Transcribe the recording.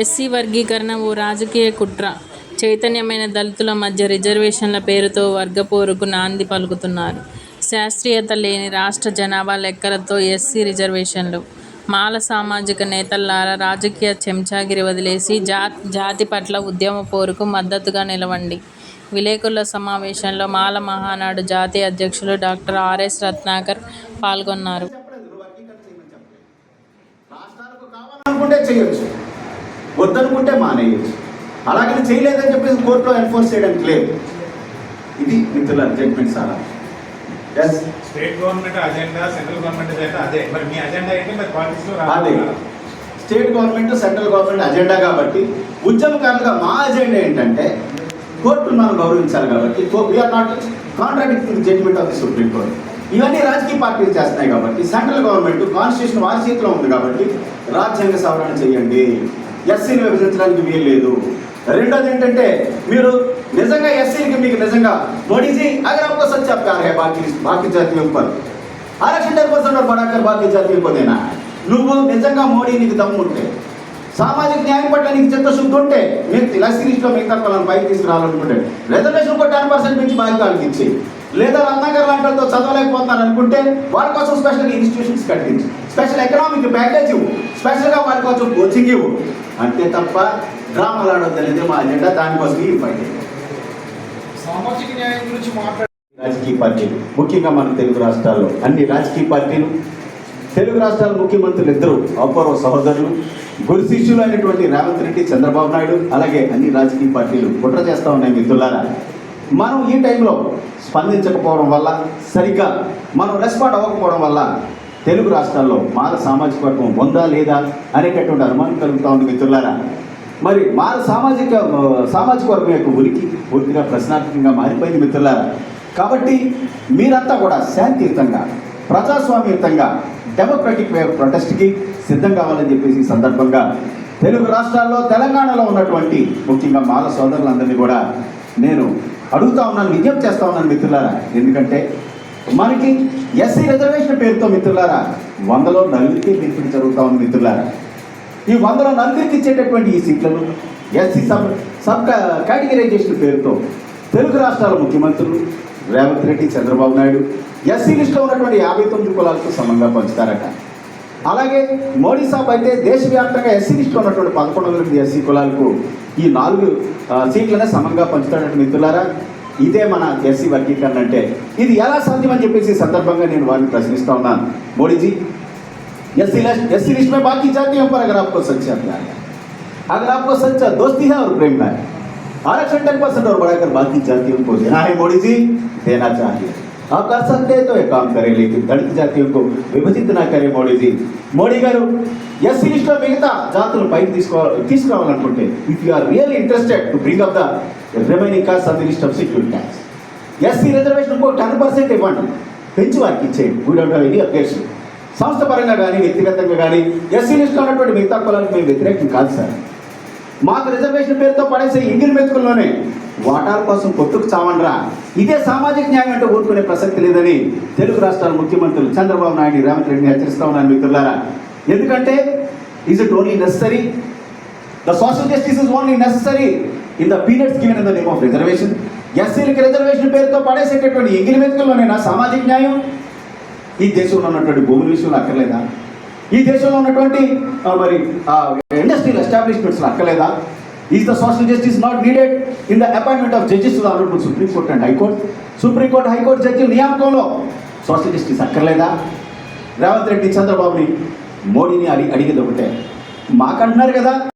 SC వర్గీకరణ ఓ రాజకీయ కుట్ర చైతన్యమైన దళితుల మధ్య రిజర్వేషన్ల పేరుతో వర్గపోరుకు నాంది పలుకుతున్నారు. శాస్త్రీయత లేని రాష్ట్ర జనాభా లెక్కలతో ఎస్సీ రిజర్వేషన్లు. మాల సామాజిక నేతల్లారా రాజకీయ చెంచాగిరి వదిలేసి జా జాతి పట్ల ఉద్యమ పోరుకు మద్దతుగా నిలవండి. విలేకరుల సమావేశంలో మాల మహానాడు జాతీయ అధ్యక్షులు డాక్టర్ ఆర్. ఎస్. రత్నాకర్ పాల్గొన్నారు. రాష్ట్రాలకు కావాలనుకుంటే చేయొచ్చు వద్దనుకుంటే మానేయచ్చు. అలాగే చేయలేదని చెప్పేసి కోర్టులో ఎన్ఫోర్స్ చేయడానికి లేదు. ఇది మిత్రుల జడ్మెంట్ సారా. Yes state government agenda central government agenda అదే. మరి మీ అజెండా ఏంటి? మరి పాలిటిక్స్ అదే. State government central government agenda కాబట్టి ఉద్యమకారులుగా మా అజెండా ఏంటంటే కోర్టును మనం గౌరవించాలి కాబట్టి we are not contradicting judgement of the supreme court ఇవన్నీ రాజకీయ పార్టీలు చేస్తున్నాయి కాబట్టి సెంట్రల్ గవర్నమెంట్ కాన్స్టిట్యూషన్ వారి చేతిలో ఉంది కాబట్టి రాజ్యాంగ సవరణ చేయండి. ఎస్సీని విభజించడానికి వీలు లేదు రెండోది ఏంటంటే మీరు నిజంగా ఎస్సీలకి మీకు నిజంగా మోడీజీ అగర్ आपको सच्चा प्यार है बाकी बाकी जातियों पर आरक्षण डेढ़ परसेंट और बढ़ाकर बाकी जातियों को देना है నువ్వు నిజంగా మోడీ నీకు దమ్ము ఉంటే సామాజిక న్యాయం పట్ల నీకు చిత్తశుద్ధి ఉంటే మీరు ఎస్సీ లిస్టులో మిగతా కులాలను పైకి తీసుకురావాలనుకుంటే రిజర్వేషన్ ఒక టెన్ పర్సెంట్ నుంచి బాధ్యత వాళ్ళకి ఇచ్చి లేదా రత్నాకర్ లాంటి వాళ్ళతో చదవలేకపోతున్నారు అనుకుంటే వాళ్ళ కోసం special institutions కట్టించు special economic package ఇవ్వు స్పెషల్గా వాళ్ళ కోసం కోచింగ్ ఇవ్వు అంతే తప్ప డ్రామాలు ఆడొద్దనేది మా అజెండా దానికోసం ఈ ఫైట్ సామాజిక న్యాయం గురించి మాట్లాడే రాజకీయ పార్టీలు ముఖ్యంగా మన తెలుగు రాష్ట్రాల్లో అన్ని రాజకీయ పార్టీలు తెలుగు రాష్ట్రాల ముఖ్యమంత్రులు ఇద్దరు అపూర్వ సహోదరులు గురు శిష్యులు అయినటువంటి రేవంత్ రెడ్డి చంద్రబాబు నాయుడు అలాగే అన్ని రాజకీయ పార్టీలు కుట్ర చేస్తూ ఉన్నాయి మిత్రులారా. మనం ఈ టైంలో స్పందించకపోవడం వల్ల సరిగ్గా మనం రెస్పాండ్ అవ్వకపోవడం వల్ల తెలుగు రాష్ట్రాల్లో మాల సామాజిక వర్గం ఉందా లేదా అనేటటువంటి అనుమానం కలుగుతూ ఉంది మిత్రులారా. మరి మాల సామాజిక సామాజిక వర్గం యొక్క ఉనికి పూర్తిగా ప్రశ్నార్థకంగా మారిపోయింది మిత్రులారా. కాబట్టి మీరంతా కూడా శాంతియుతంగా ప్రజాస్వామ్యయుతంగా డెమోక్రటిక్ వే ప్రొటెస్ట్కి సిద్ధం కావాలని చెప్పేసి సందర్భంగా తెలుగు రాష్ట్రాల్లో తెలంగాణలో ఉన్నటువంటి ముఖ్యంగా మాల సోదరులందరినీ కూడా నేను అడుగుతా ఉన్నాను విజ్ఞప్తి చేస్తా ఉన్నాను మిత్రులారా. ఎందుకంటే మనకి ఎస్సీ రిజర్వేషన్ పేరుతో మిత్రులారా వందలో నలుగురికి బెనిఫిట్ జరుగుతూ ఉంది మిత్రులారా. ఈ వందలో నలుగురికి ఇచ్చేటటువంటి ఈ సీట్లను ఎస్సీ సబ్ సబ్ కేటగిరైజేషన్ పేరుతో తెలుగు రాష్ట్రాల ముఖ్యమంత్రులు రేవంత్ రెడ్డి చంద్రబాబు నాయుడు ఎస్సీ లిస్టులో ఉన్నటువంటి యాభై తొమ్మిది కులాలకు సమంగా పంచుతారట. అలాగే మోడీ సాబ్ అయితే దేశవ్యాప్తంగా ఎస్సీ లిస్టులో ఉన్నటువంటి పదకొండు వందల ఎనిమిది ఎస్సీ కులాలకు ఈ నాలుగు సీట్లనే సమంగా పంచుతాడట మిత్రులారా. ఇదే మన ఎస్సీ వర్గీకరణ అంటే ఇది ఎలా సాధ్యమని చెప్పేసి ఈ సందర్భంగా నేను వారిని ప్రశ్నిస్తా ఉన్నాను Modiji SC list SC list में बाकी जातियों पर अगर आपको सच्चा प्यार है अगर आपको सच्चा दोस्ती है और प्रेम है आरक्षण टेन परसेंट और बढ़ाकर बाकी जातियों को देना है मोदी जी देना चाहिए आप कर सकते हैं तो एक काम करें लेकिन दलित जातियों को విభజిత నా కరే మోడీ జీ మోడీ గారు ఎస్సీ లిస్ట్లో మిగతా జాతులను పైకి తీసుకో తీసుకురావాలనుకుంటే if you are really interested to bring up the remaining caste of the list of security tax SC reservation ఇంకో టెన్ పర్సెంట్ ఇవ్వండి పెంచి వారికి ఇచ్చేయండి we don't have any objection సంస్థ పరంగా కానీ వ్యక్తిగతంగా కానీ ఎస్సీ లిస్ట్లో ఉన్నటువంటి మిగతా కులాలకు మేము వ్యతిరేకం కాదు సార్ మాకు రిజర్వేషన్ పేరుతో పడేసే ఇంగిల్ మెతుకుల్లోనే వాటాల కోసం కొట్టుకు చావండ్రా. ఇదే సామాజిక న్యాయం అంటే ఊరుకునే ప్రసక్తి లేదని తెలుగు రాష్ట్రాల ముఖ్యమంత్రులు చంద్రబాబు నాయుడు రేవంత్ రెడ్డిని హెచ్చరిస్తా ఉన్నాను మిత్రులారా. ఎందుకంటే is it only necessary the social justice is only necessary in the periods given in the name of reservation ఎస్సీలకి రిజర్వేషన్ పేరుతో పడేసేటటువంటి ఎంగిలి మెతుకుల్లోనేనా సామాజిక న్యాయం? ఈ దేశంలో ఉన్నటువంటి భూముల విషయంలో అక్కర్లేదా? ఈ దేశంలో ఉన్నటువంటి మరి ఇండస్ట్రియల్ ఎస్టాబ్లిష్మెంట్స్ అక్కర్లేదా? Is the social justice not needed in the appointment of judges to honourable supreme court and high court supreme court high court జడ్జిల నియామకంలో సోషల్ జస్టిస్ అక్కర్లేదా? రేవంత్ రెడ్డి చంద్రబాబుని మోడీని అడిగి అడిగేది ఒకటే. మాకంటున్నారు కదా.